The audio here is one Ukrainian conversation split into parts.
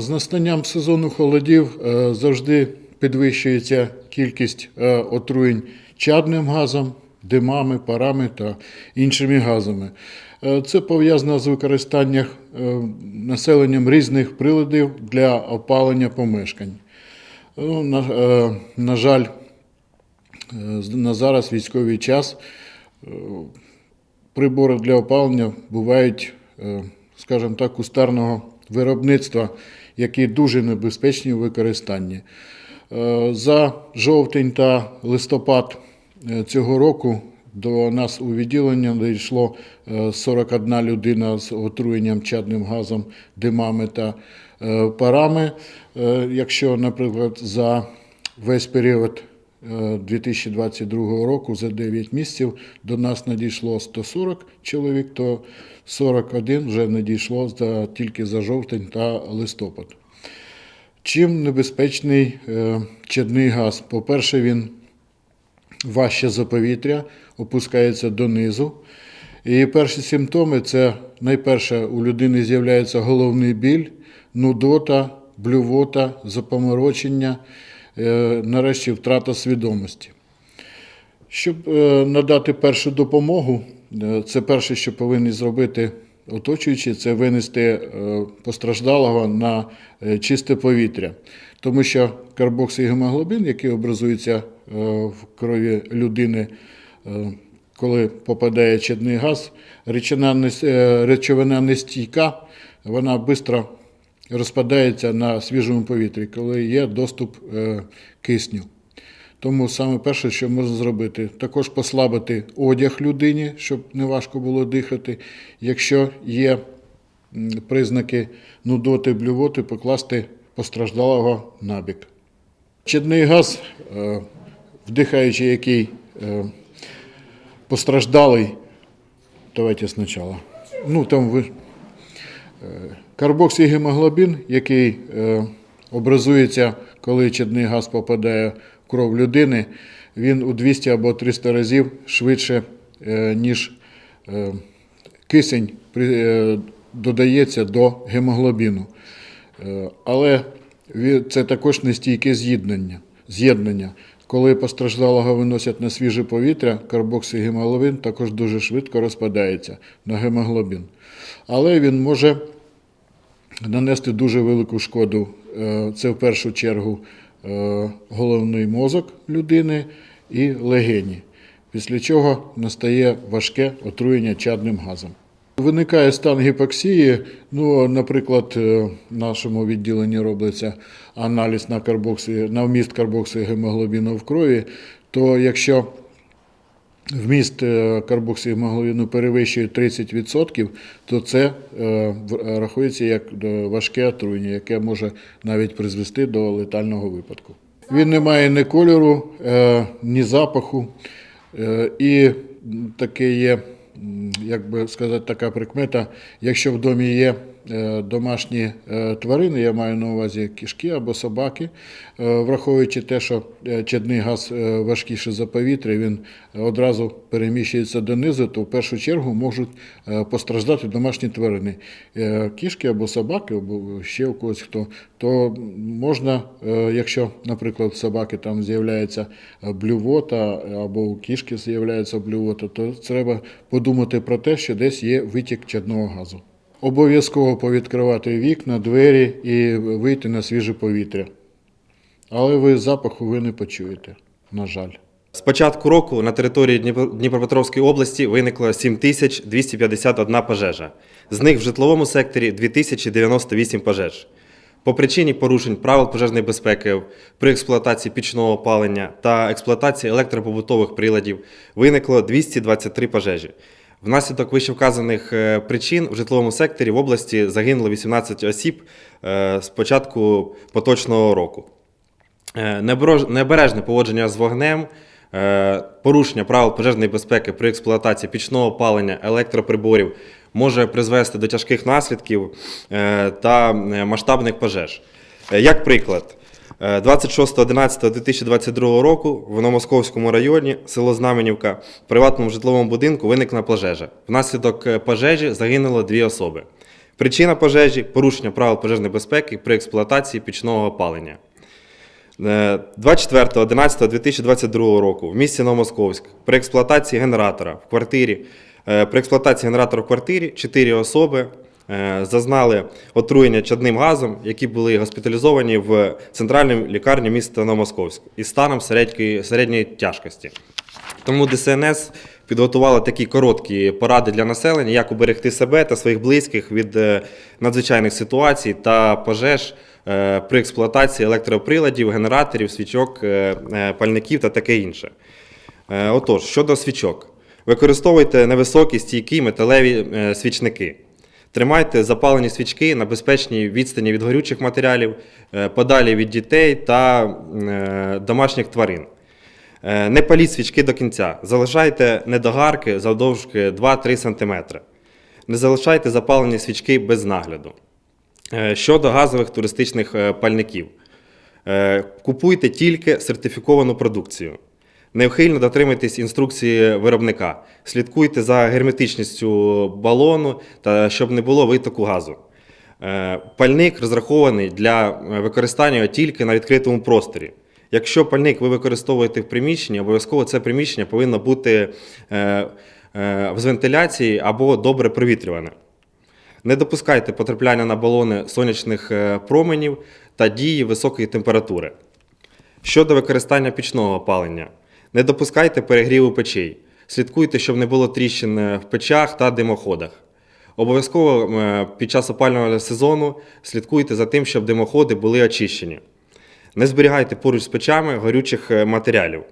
З настанням сезону холодів е, завжди підвищується кількість е, отруєнь чадним газом, димами, парами та іншими газами. Е, Це пов'язано з використанням населенням різних приладів для опалення помешкань. Ну, На, жаль, на зараз військовий час прибори для опалення бувають, скажімо так, кустарного виробництва, які дуже небезпечні у використанні. Е, За жовтень та листопад е, цього року до нас у відділення дійшло е, 41 людина з отруєнням чадним газом, димами та е, парами. Е, Якщо, наприклад, за весь період е, 2022 року за 9 місяців до нас надійшло 140 чоловік, то 41 вже надійшло за, тільки за жовтень та листопад. Чим небезпечний е, чадний газ? По-перше, він важче за повітря, опускається донизу. І перші симптоми це найперше у людини з'являється головний біль, нудота, блювота, запоморочення, е, нарешті втрата свідомості. Щоб е, надати першу допомогу, е, це перше, що повинні зробити оточуючі, це винести е, постраждалого на е, чисте повітря. Тому що карбоксигемоглобін, який образується е, в крові людини, е, коли попадає чадний газ, е, речовина нестійка, вона швидко розпадається на свіжому повітрі, коли є доступ е, кисню. Тому саме перше, що можна зробити, також послабити одяг людині, щоб не важко було дихати. Якщо є признаки нудоти, блювоти, покласти постраждалого на бік. Чадний газ, е, вдихаючи який е, постраждалий, давайте спочатку. Ну, там ви, Карбоксигемоглобін, який е, образується, коли чадний газ попадає в кров людини, він у 200 або 300 разів швидше, е, ніж е, кисень додається до гемоглобіну. Але це також нестійке з'єднання. Коли постраждалого виносять на свіже повітря, карбоксигемоглобін також дуже швидко розпадається на гемоглобін. Але він може нанести дуже велику шкоду. Е, Це в першу чергу е, головний мозок людини і легені, після чого настає важке отруєння чадним газом. Виникає стан гіпоксії. Ну, наприклад, е, в нашому відділенні робиться аналіз на, карбоксі, на вміст карбоксигемоглобіну в крові, то якщо вміст е, перевищує 30%, то це е, рахується як е, важке отруєння, яке може навіть призвести до летального випадку. Він не має ні кольору, е, ні запаху, е, і таке є, як би сказати, така прикмета, якщо в домі є е, домашні е, тварини, я маю на увазі кішки або собаки, е, враховуючи те, що е, чадний газ е, важкіший за повітря, він одразу переміщується донизу, то в першу чергу можуть е, постраждати домашні тварини. Е, Кішки або собаки, або ще у когось хто, то можна, е, якщо, наприклад, в собаки там з'являється е, блювота або у кішки з'являється блювота, то треба подумати про те, що десь є витік чадного газу. Обов'язково повідкривати вікна, двері і вийти на свіже повітря. Але ви запаху ви не почуєте, на жаль. З початку року на території Дніпро- Дніпропетровської області виникло 7251 пожежа. З них в житловому секторі 2098 пожеж. По причині порушень правил пожежної безпеки при експлуатації пічного опалення та експлуатації електропобутових приладів виникло 223 пожежі. Внаслідок вищевказаних е, причин в житловому секторі в області загинуло 18 осіб е, з початку поточного року. Е, Небережне поводження з вогнем, порушення правил пожежної безпеки при експлуатації пічного опалення, електроприборів може призвести до тяжких наслідків та масштабних пожеж. Як приклад, 26.11.2022 року в Новомосковському районі, село Знаменівка, в приватному житловому будинку виникла пожежа. Внаслідок е, пожежі загинуло дві особи. Причина пожежі порушення правил пожежної безпеки при експлуатації пічного опалення. Е, 24.11.2022 року в місті Новомосковськ при експлуатації генератора в квартирі е, при експлуатації генератора в квартирі 4 особи е, зазнали отруєння чадним газом, які були госпіталізовані в центральній лікарні міста Новомосковськ із станом середньої, тяжкості. Тому ДСНС підготувала такі короткі поради для населення, як уберегти себе та своїх близьких від е, надзвичайних ситуацій та пожеж е, при експлуатації електроприладів, генераторів, свічок, е, е, пальників та таке інше. Е, Отож, щодо свічок, використовуйте невисокі стійкі металеві е, свічники. Тримайте запалені свічки на безпечній відстані від горючих матеріалів, е, подалі від дітей та е, домашніх тварин. Е, Не паліть свічки до кінця. Залишайте недогарки завдовжки 2-3 см. Не залишайте запалені свічки без нагляду. Щодо газових туристичних пальників. Купуйте тільки сертифіковану продукцію. Неухильно дотримуйтесь інструкції виробника. Слідкуйте за герметичністю балону та щоб не було витоку газу. Е, Пальник розрахований для е, використання тільки на відкритому просторі. Якщо пальник ви використовуєте в приміщенні, обов'язково це приміщення повинно бути е, е, з вентиляції або добре провітрюване. Не допускайте потрапляння на балони сонячних е, променів та дії високої температури. Щодо використання пічного опалення, не допускайте перегріву печей. Слідкуйте, щоб не було тріщин е, в печах та димоходах. Обов'язково е, під час опалювального сезону слідкуйте за тим, щоб димоходи були очищені. Не зберігайте поруч з печами горючих е, матеріалів.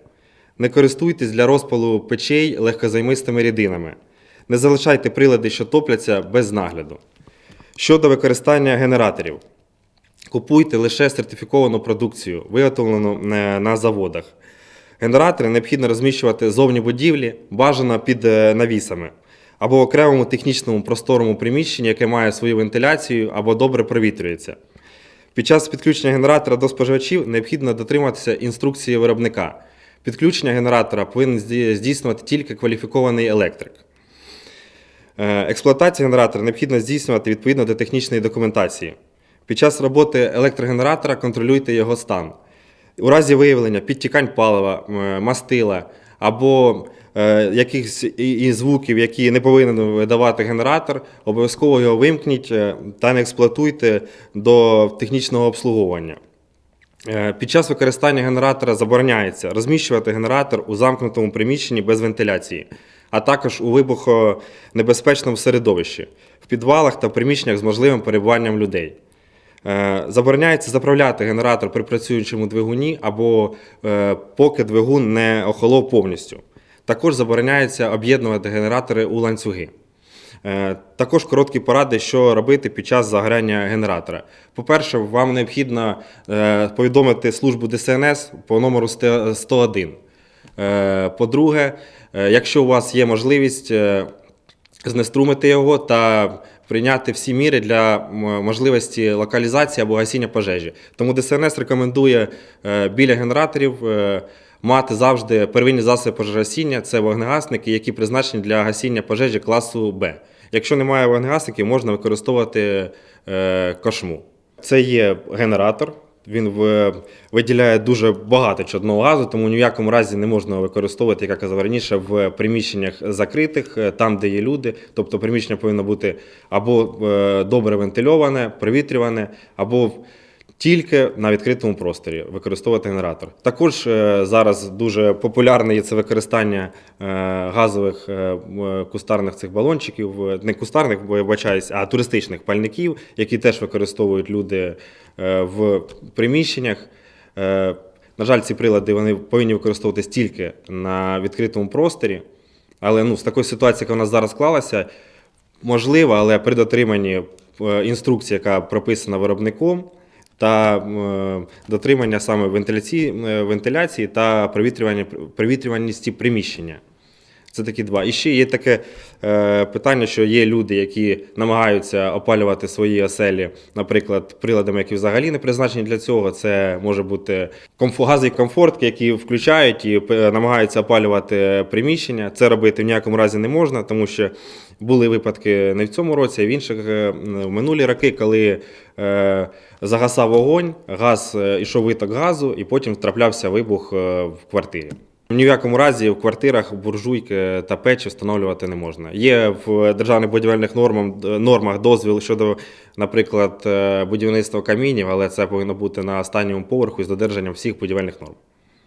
Не користуйтесь для розпалу печей легкозаймистими рідинами. Не залишайте прилади, що топляться без нагляду. Щодо використання генераторів. Купуйте лише сертифіковану продукцію, виготовлену на заводах. Генератори необхідно розміщувати зовні будівлі, бажано під е, навісами, або окремому технічному просторому приміщенні, яке має свою вентиляцію або добре провітрюється. Під час підключення генератора до споживачів необхідно дотриматися інструкції виробника. Підключення генератора повинен здійснювати тільки кваліфікований електрик. Е, Експлуатацію генератора необхідно здійснювати відповідно до технічної документації. Під час роботи електрогенератора контролюйте його стан. У разі виявлення підтікань палива, мастила або е, якихось і, звуків, які не повинен видавати генератор, обов'язково його вимкніть е, та не експлуатуйте до технічного обслуговування. Е, Під час використання генератора забороняється розміщувати генератор у замкнутому приміщенні без вентиляції, а також у вибухонебезпечному середовищі, в підвалах та приміщеннях з можливим перебуванням людей. Е, Забороняється заправляти генератор при працюючому двигуні або е, поки двигун не охолов повністю. Також забороняється об'єднувати генератори у ланцюги. Е, Також короткі поради, що робити під час загоряння генератора. По-перше, вам необхідно повідомити службу ДСНС по номеру 101. Е, По-друге, якщо у вас є можливість знеструмити його та прийняти всі міри для можливості локалізації або гасіння пожежі. Тому ДСНС рекомендує е, біля генераторів е, мати завжди первинні засоби пожежогасіння. Це вогнегасники, які призначені для гасіння пожежі класу Б. Якщо немає вогнегасників, можна використовувати е, кошму. Це є генератор. Він виділяє дуже багато чадного газу, тому ні в якому разі не можна використовувати, як я казав раніше, в приміщеннях закритих, е, там, де є люди. Тобто приміщення повинно бути або е, добре вентильоване, провітрюване, або тільки на відкритому просторі використовувати генератор. Також е, зараз дуже популярне є це використання е, газових е, кустарних цих балончиків, не кустарних, бо я бачаюсь, а туристичних пальників, які теж використовують люди в приміщеннях. На жаль, ці прилади вони повинні використовуватись тільки на відкритому просторі. Але ну, з такої ситуації, яка в нас зараз склалася, можливо, але при дотриманні інструкції, яка прописана виробником, та дотримання саме вентиляції, е, вентиляції та привітрювання провітрюваності приміщення. Це такі два. І ще є таке е, питання, що є люди, які намагаються опалювати свої оселі, наприклад, приладами, які взагалі не призначені для цього. Це може бути газові комфортки, які включають і е, намагаються опалювати приміщення. Це робити в ніякому разі не можна, тому що були випадки не в цьому році, а в інших е, в минулі роки, коли е, загасав вогонь, газ е, ішов виток газу, і потім траплявся вибух в квартирі. Ні в якому разі в квартирах буржуйки та печі встановлювати не можна. Є в державних будівельних нормах, нормах дозвіл щодо, наприклад, е, будівництва камінів, але це повинно бути на останньому поверху з додержанням всіх будівельних норм.